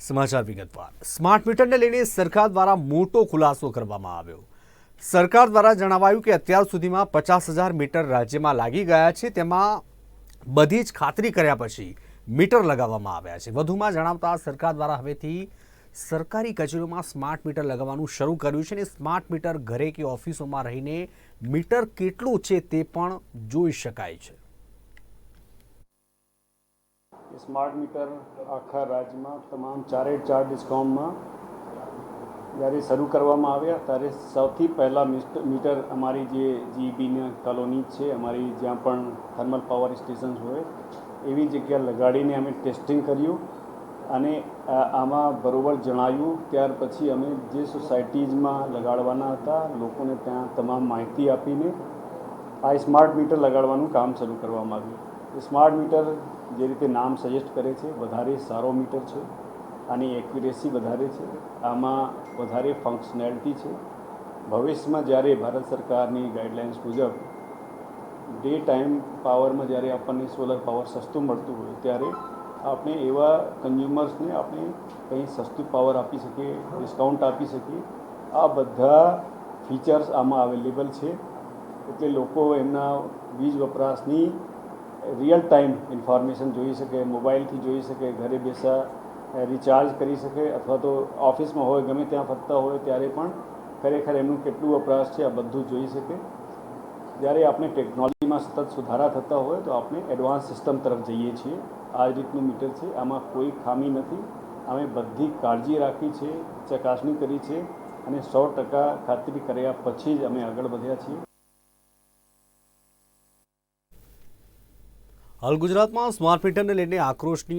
સમાચાર વિગતવાર. સ્માર્ટ મીટરને લઈને સરકાર દ્વારા મોટો ખુલાસો કરવામાં આવ્યો. સરકાર દ્વારા જણાવાયું કે અત્યાર સુધીમાં પચાસ હજાર મીટર રાજ્યમાં લાગી ગયા છે, તેમાં બધી જ ખાતરી કર્યા પછી મીટર લગાવવામાં આવ્યા છે. વધુમાં જણાવતા સરકાર દ્વારા હવેથી સરકારી કચેરીઓમાં સ્માર્ટ મીટર લગાવવાનું શરૂ કર્યું છે અને સ્માર્ટ મીટર ઘરે કે ઓફિસોમાં રહીને મીટર કેટલું છે તે પણ જોઈ શકાય છે. સ્માર્ટ મીટર આખા રાજ્યમાં તમામ ચારે ચાર ડિસ્કોમમાં જ્યારે શરૂ કરવામાં આવ્યા ત્યારે સૌથી પહેલાં મીટર અમારી જે જીબીની કોલોની છે અમારી જ્યાં પણ થર્મલ પાવર સ્ટેશન હોય એવી જગ્યા લગાડીને અમે ટેસ્ટિંગ કર્યું અને આમાં બરોબર જણાયું ત્યાર પછી અમે જે સોસાયટીઝમાં લગાડવાના હતા લોકોને ત્યાં તમામ માહિતી આપીને આ સ્માર્ટ મીટર લગાડવાનું કામ શરૂ કરવામાં આવ્યું સ્માર્ટ મીટર જે રીતે નામ સજેસ્ટ કરે છે, વધારે સારો મીટર છે આની એક્યુરેસી વધારે છે. આમાં વધારે ફંક્શનાલિટી છે. ભવિષ્યમાં જ્યારે ભારત સરકારની ગાઈડલાઇન્સ મુજબ ડે ટાઈમ પાવરમાં જ્યારે આપણને સોલર પાવર સસ્તું મળતું હોય ત્યારે આપણે એવા કન્ઝ્યુમર્સને આપણે કંઈ સસ્તું પાવર આપી શકીએ ડિસ્કાઉન્ટ આપી શકીએ. આ બધા ફીચર્સ આમાં અવેલેબલ છે. એટલે લોકો એમના વીજ વપરાશની રિયલ ટાઈમ ઇન્ફોર્મેશન જોઈ શકે મોબાઈલથી જોઈ શકે, ઘરે બેસા રિચાર્જ કરી શકે અથવા તો ઓફિસમાં હોય, ગમે ત્યાં ફરતા હોય ત્યારે પણ ખરેખર એમનું કેટલું વપરાશ છે આ બધું જોઈ શકે. જ્યારે આપણે ટેકનોલોજીમાં સતત સુધારા થતા હોય તો આપણે એડવાન્સ સિસ્ટમ તરફ જઈએ છીએ. આ રીતનું મીટર છે. આમાં કોઈ ખામી નથી. અમે બધી કાળજી રાખી છે, ચકાસણી કરી છે અને સો ટકા ખાતરી કર્યા પછી જ અમે આગળ વધ્યા છીએ. હાલ ગુજરાતમાં સ્માર્ટ મીટરને લઈને આક્રોશની